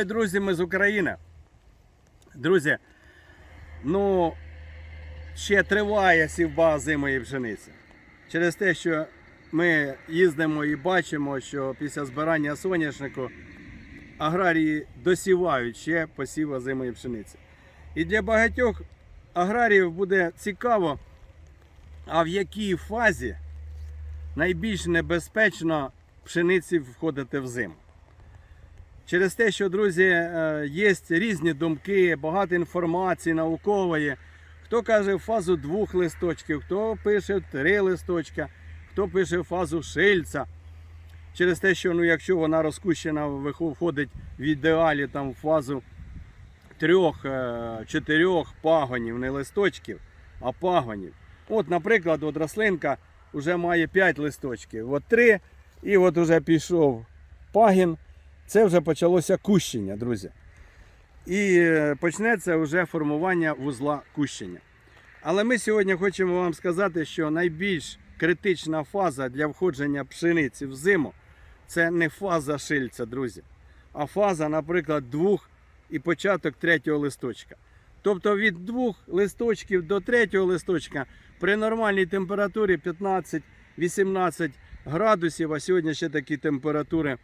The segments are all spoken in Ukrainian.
Вітаю, друзі, ми з України. Друзі, ну, ще триває сівба зимої пшениці. Через те, що ми їздимо і бачимо, що після збирання соняшнику аграрії досівають ще посів озимої пшениці. І для багатьох аграріїв буде цікаво, а в якій фазі найбільш небезпечно пшениці входити в зиму. Через те, що, друзі, е, є різні думки, багато інформації наукової. Хто каже фазу двох листочків, хто пише три листочка, хто пише фазу шильця. Через те, що ну, якщо вона розкущена, входить в ідеалі там, в фазу трьох, е, пагонів, не листочків, а пагонів. От, наприклад, от рослинка вже має 5 листочків, от 3, і от уже пішов пагін. Це вже почалося кущення, друзі. І е, почнеться вже формування вузла кущення. Але ми сьогодні хочемо вам сказати, що найбільш критична фаза для входження пшениці в зиму це не фаза шильця, друзі, а фаза, наприклад, двох і початок третього листочка. Тобто від двох листочків до третього листочка при нормальній температурі 15-18 градусів, а сьогодні ще такі температури.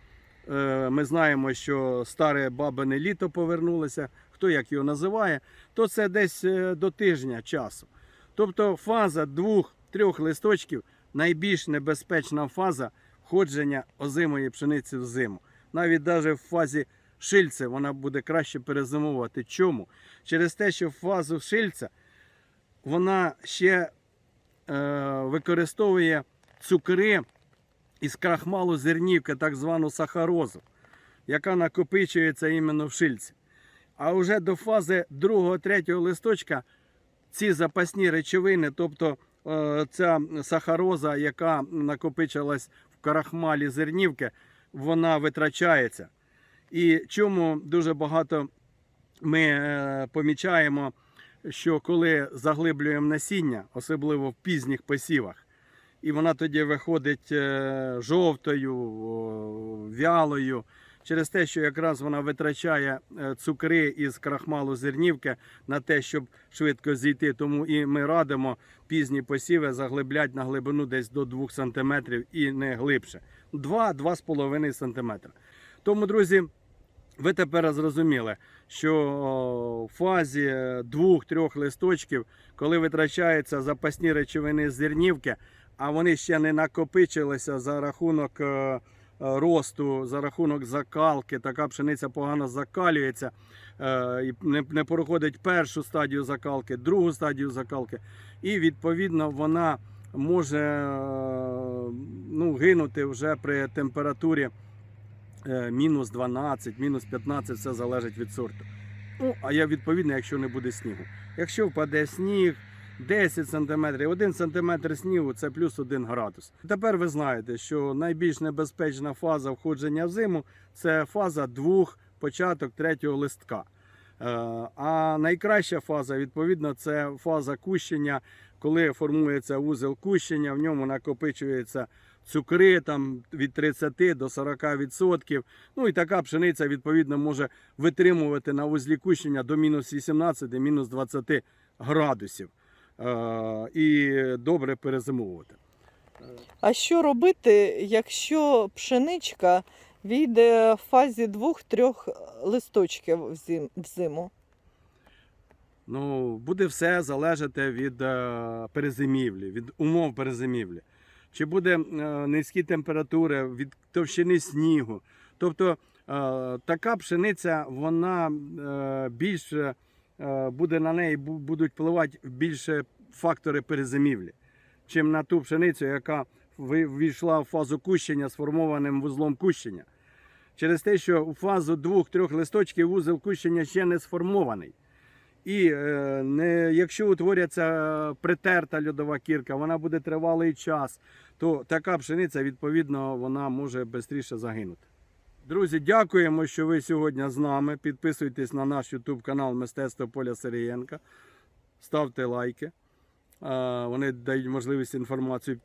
Е, Ми знаємо, що старе бабине літо повернулося, хто як його називає, то це десь е, до тижня часу. Тобто фаза двох-трьох листочків найбільш небезпечна фаза входження озимої пшениці в зиму. Навіть навіть в фазі шильця вона буде краще перезимувати. Чому? Через те, що в фазу шильця вона ще е, використовує цукри із крахмалу зернівки, так звану сахарозу, яка накопичується іменно в шильці. А вже до фази другого-третього листочка ці запасні речовини, тобто е, ця сахароза, яка накопичилась в крахмалі зернівки, вона витрачається. І чому дуже багато ми е, помічаємо, що коли заглиблюємо насіння, особливо в пізніх посівах, і вона тоді виходить е, жовтою, вялою, через те, що якраз вона витрачає е, цукри із крахмалу зернівки на те, щоб швидко зійти. Тому і ми радимо пізні посіви заглибляти на глибину десь до 2 см і не глибше. 2-2,5 см. Тому, друзі, ви тепер зрозуміли, що в фазі двох-трьох листочків, коли витрачаються запасні речовини з зернівки, а вони ще не накопичилися за рахунок е, е, росту, за рахунок закалки, така пшениця погано закалюється, е, і не, проходить першу стадію закалки, другу стадію закалки, і відповідно вона може ну, гинути вже при температурі мінус 12, мінус 15, все залежить від сорту. Ну, а я відповідно, якщо не буде снігу. Якщо впаде сніг, 10 см, 1 см снігу це плюс 1 градус. Тепер ви знаєте, що найбільш небезпечна фаза входження в зиму це фаза двох, початок третього листка. Е, А найкраща фаза, відповідно, це фаза кущення, коли формується вузел кущення, в ньому накопичується цукри там, від 30 до 40%. Ну і така пшениця, відповідно, може витримувати на вузлі кущення до мінус 18, мінус 20 градусів. Е, І добре перезимовувати. А що робити, якщо пшеничка війде в фазі двох-трьох листочків взим- взиму? Ну, буде все залежати від е, перезимівлі, від умов перезимівлі. Чи буде е, низькі температури, від товщини снігу. Тобто така пшениця, вона більше е, буде на неї будуть впливати більше фактори перезимівлі, чим на ту пшеницю, яка ввійшла в фазу кущення сформованим вузлом кущення. Через те, що у фазу двох-трьох листочків вузол кущення ще не сформований. І е, не, якщо утворяться притерта льодова кірка, вона буде тривалий час, то така пшениця, відповідно, вона може швидше загинути. Друзі, дякуємо, що ви сьогодні з нами. Підписуйтесь на наш YouTube канал Мистецтво Поля Сирієнка. Ставте лайки. Вони дають можливість інформацію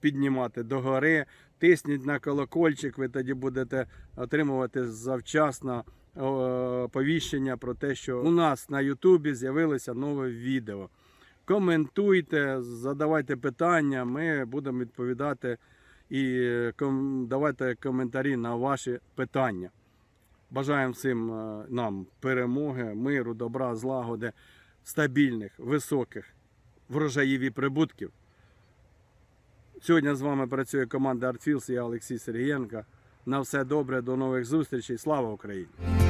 піднімати догори. Тисніть на колокольчик, ви тоді будете отримувати завчасно повіщення про те, що у нас на Ютубі з'явилося нове відео. Коментуйте, задавайте питання, ми будемо відповідати і давайте коментарі на ваші питання. Бажаємо всім е, нам перемоги, миру, добра, злагоди, стабільних, високих врожаїв і прибутків. Сьогодні з вами працює команда Артфілс, я Олексій Сергієнко. На все добре, до нових зустрічей. Слава Україні!